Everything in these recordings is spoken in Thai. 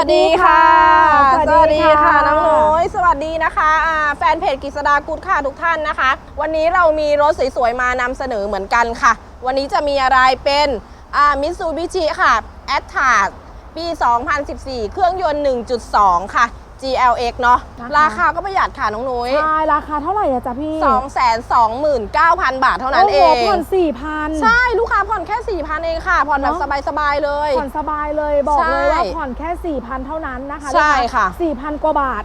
สวัสดีค่ะ สวัสดีค่ะน้องนุ้ยสวัสดีนะคะอ่าแฟนเพจกิษดากุดค่ะทุกท่านนะคะ วันนี้เรามีรถสวยๆมานำเสนอเหมือนกันค่ะ วันนี้จะมีอะไรเป็นมิตซูบิชิค่ะ a t t a ปี 2014 เครื่องยนต์ 1.2 ค่ะ GLX เนาะนะคะราคาก็ประหยัดค่ะน้องนุ้ยใช่ราคาเท่าไหร่อะจ๊ะพี่229,000 บาทเท่านั้นเอโโหง ผ่อนสี่พัน ใช่ลูกค้าผ่อนแค่ 4,000 เองค่ะ ผ่อนแบบเนอะ สบาย ๆ เลย ผ่อนสบายเลยบอกเลยว่าใช่ผ่อนแค่4,000เท่านั้นนะคะใช่ค่ะ4,000กว่าบาท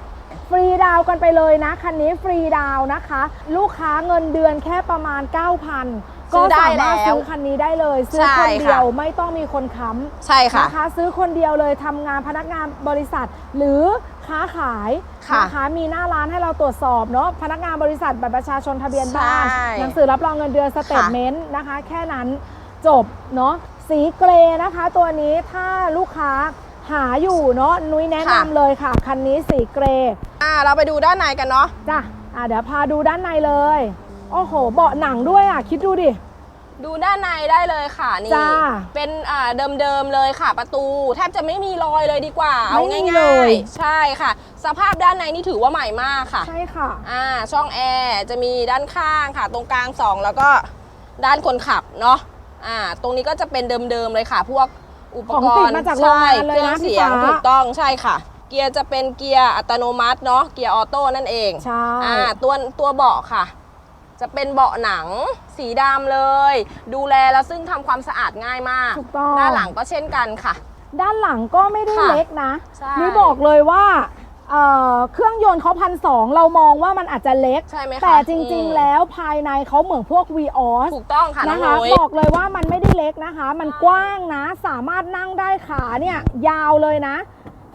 ฟรีดาวน์กันไปเลยนะ คันนี้ฟรีดาวน์นะคะ ลูกค้าเงินเดือนแค่ประมาณ 9,000 ก็ซื้อได้สามารถแล้วซื้อคันนี้ได้เลย ซื้อใช่คนเดียวค่ะไม่ต้องมีคนค้ำ ใช่ค่ะ นะคะซื้อคนเดียวเลยทำงานพนักงานบริษัท หรือ ค้าขายค่ะนะคะมีหน้าร้านให้เราตรวจสอบเนาะพนักงานบริษัทบัตรประชาชนทะเบียนบ้าน ใช่หนังสือรับรองเงินเดือนสเตทเมนต์นะคะ แค่นั้นจบเนาะสีเกรย์นะคะ ตัวนี้ถ้าลูกค้าหาอยู่เนาะนุ้ยแนะนำเลยค่ะ คันนี้สีเกรย์อ่าเราไปดูด้านในกันเนาะจ้ะอะเดี๋ยวพาดูด้านในเลย โอ้โห เบาะหนังด้วยอะ คิดดูดิ ดูด้านในได้เลยค่ะนี่จ้าเป็นอ่าเดิมๆเลยค่ะ ประตู แทบจะไม่มีรอยเลยดีกว่าเอาไม่มีง่เลายย ๆ ใช่ค่ะ สภาพด้านในนี่ถือว่าใหม่มากค่ะ ใช่ค่ะ อ่าช่องแอร์จะมีด้านข้างค่ะ ตรงกลาง 2 แล้วก็ด้านคนขับเนาะอ่าตรงนี้ก็จะเป็นเดิมๆเลยค่ะ พวกอุปของกติดรณ์มาจากโรงงานใช่เลยเครื่องนะพี่เสียงฟ้า ถูกต้องใช่ค่ะ เกียร์จะเป็นเกียร์อัตโนมัติเนาะเกียร์ออโต้นั่นเองใช่ อ่าตัวตัวเบาะค่ะ จะเป็นเบาะหนังสีดำเลย ดูแลแล้วซึ่งทำความสะอาดง่ายมาก ถูกต้อง ด้านหลังก็เช่นกันค่ะ ด้านหลังก็ไม่ได้ค่ะเล็กนะใช่ นี่บอกเลยว่าเอ่อเครื่องยนต์เขาพันสองเรามองว่ามันอาจจะเล็ก ใช่ไหมคะแต่จริง อืมๆ แล้วภายในเขาเหมือนพวก v ีออสถูกต้องค่ะน้อนะงคะ นุ้ย บอกเลยว่ามันไม่ได้เล็กนะคะ มันกว้างนะ สามารถนั่งได้ขาเนี่ยยาวเลยนะ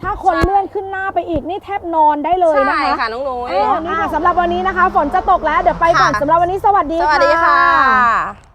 ถ้าคนใช่เลื่อนขึ้นหน้าไปอีกนี่แทบนอนได้เลยนะใช่คะค่ะน้องนุ้ย เออนี่ค่ะสำหรับวันนี้นะคะ ฝนจะตกแล้วเดี๋ยวไปก่อนค่ะ สำหรับวันนี้สวัสดีสวัสดีค่ะ